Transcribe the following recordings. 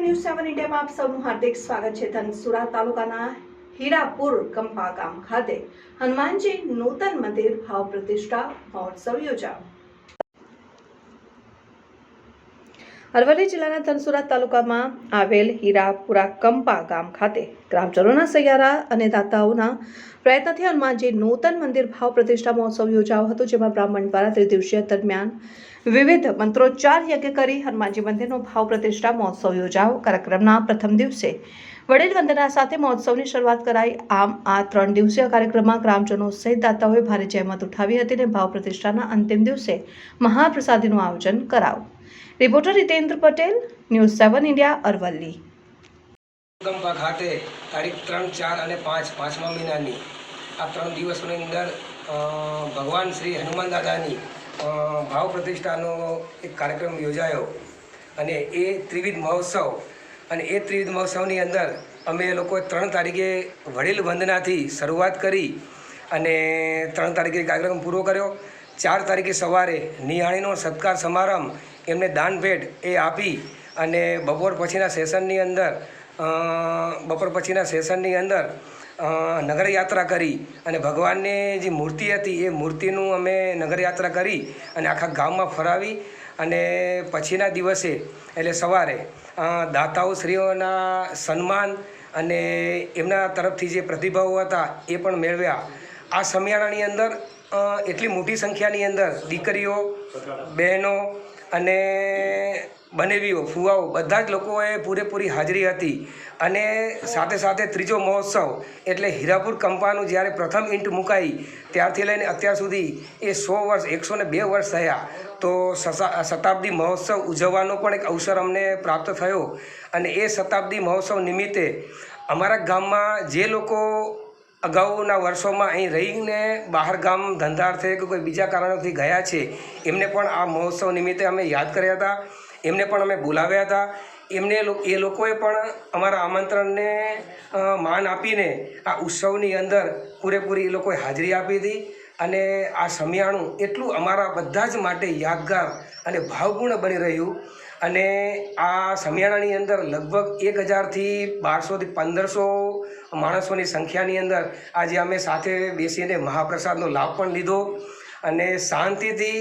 News સેવન ઇન્ડિયામાં આપ સૌનું હાર્દિક સ્વાગત છે. ધનસુરા તાલુકાના હીરાપુર કંપા ગામ ખાતે હનુમાનજી નૂતન મંદિર ભાવ પ્રતિષ્ઠા મહોત્સવ યોજાયો. અરવલ્લી જિલ્લાના ધનસુરા તાલુકામાં આવેલ હીરાપુરા કંપા ગામ ખાતે ગ્રામજનોના સૈયારા અને દાતાઓના પ્રયત્નથી હનુમાનજી નૂતન મંદિર ભાવ પ્રતિષ્ઠા મહોત્સવ યોજાયો હતો, જેમાં બ્રાહ્મણ દ્વારા ત્રિદિવસીય દરમિયાન વિવિધ મંત્રોચ્ચાર યજ્ઞ કરી હનુમાનજી મંદિરનો ભાવ પ્રતિષ્ઠા મહોત્સવ યોજાયો. કાર્યક્રમના પ્રથમ દિવસે વડીલ વંદના સાથે મહોત્સવની શરૂઆત કરાઈ. આમ, આ ત્રણ દિવસીય કાર્યક્રમમાં ગ્રામજનો સહિત દાતાઓએ ભારે જહેમત ઉઠાવી હતી અને ભાવ પ્રતિષ્ઠાના અંતિમ દિવસે મહાપ્રસાદીનું આયોજન કરાયું. Reporter Hitendra Patel, news seven India, Aravalli. Ganga ખાતે તારીખ ત્રણ, ચાર અને પાંચ, પાંચમા મહિનાની. આ ત્રણ દિવસોની અંદર ભગવાન શ્રી હનુમાન દાદાની ભાવ પ્રતિષ્ઠાનો એક કાર્યક્રમ યોજાયો. અને એ ત્રિવિધ મહોત્સવ, અને એ ત્રિવિધ મહોત્સવની અંદર અમે લોકો ત્રણ તારીખે વડીલ વંદનાથી શરૂઆત કરી અને ત્રણ તારીખે કાર્યક્રમ પૂરો કર્યો. ચાર તારીખે સવારે નિહાળીનો સત્કાર સમારંભ એમને દાન ભેટ એ આપી અને બપોર પછીના સેશનની અંદર બપોર પછીના સેશનની અંદર નગરયાત્રા કરી અને ભગવાનની જે મૂર્તિ હતી એ મૂર્તિનું અમે નગરયાત્રા કરી અને આખા ગામમાં ફરાવી અને પછીના દિવસે, એટલે સવારે દાતાઓ શ્રીઓના સન્માન અને એમના તરફથી જે પ્રતિભાવો હતા એ પણ મેળવ્યા. આ સમિયાળાની અંદર એટલી મોટી સંખ્યાની અંદર દીકરીઓ, બહેનો અને બનેવીઓ, ફુવાઓ, બધા જ લોકોએ પૂરેપૂરી હાજરી હતી. અને સાથે સાથે ત્રીજો મહોત્સવ, એટલે હીરાપુર કંપાનું જ્યારે પ્રથમ ઈંટ મુકાઈ, ત્યારથી લઈને અત્યાર સુધી એ સો વર્ષ, એકસો ને બે વર્ષ થયા. તો શતાબ્દી મહોત્સવ ઉજવવાનો પણ એક અવસર અમને પ્રાપ્ત થયો. અને એ શતાબ્દી મહોત્સવ નિમિત્તે અમારા ગામમાં જે લોકો અગાઉના વર્ષોમાં અહીં રહીને બહાર ગામ ધંધાર્થે કે કોઈ બીજા કારણોથી ગયા છે, એમને પણ આ મહોત્સવ નિમિત્તે અમે યાદ કર્યા હતા, એમને પણ અમે બોલાવ્યા હતા, એમને એ લોકોએ પણ અમારા આમંત્રણને માન આપીને આ ઉત્સવની અંદર પૂરેપૂરી એ લોકોએ હાજરી આપી હતી અને આ સમિયાણું એટલું અમારા બધા જ માટે યાદગાર અને ભાવપૂર્ણ બની રહ્યું. અને આ સમિયાણાની અંદર લગભગ એક હજારથી બારસોથી પંદરસો માણસોની સંખ્યાની અંદર આજે અમે સાથે બેસીને મહાપ્રસાદનો લાભ પણ લીધો અને શાંતિથી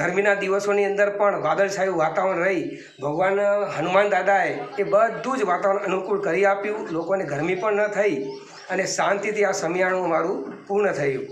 ગરમીના દિવસોની અંદર પણ વાદળછાયું વાતાવરણ રહી. ભગવાન હનુમાન દાદાએ એ બધું જ વાતાવરણ અનુકૂળ કરી આપ્યું. લોકોને ગરમી પણ ન થઈ અને શાંતિથી આ સમિયાણું અમારું પૂર્ણ થયું.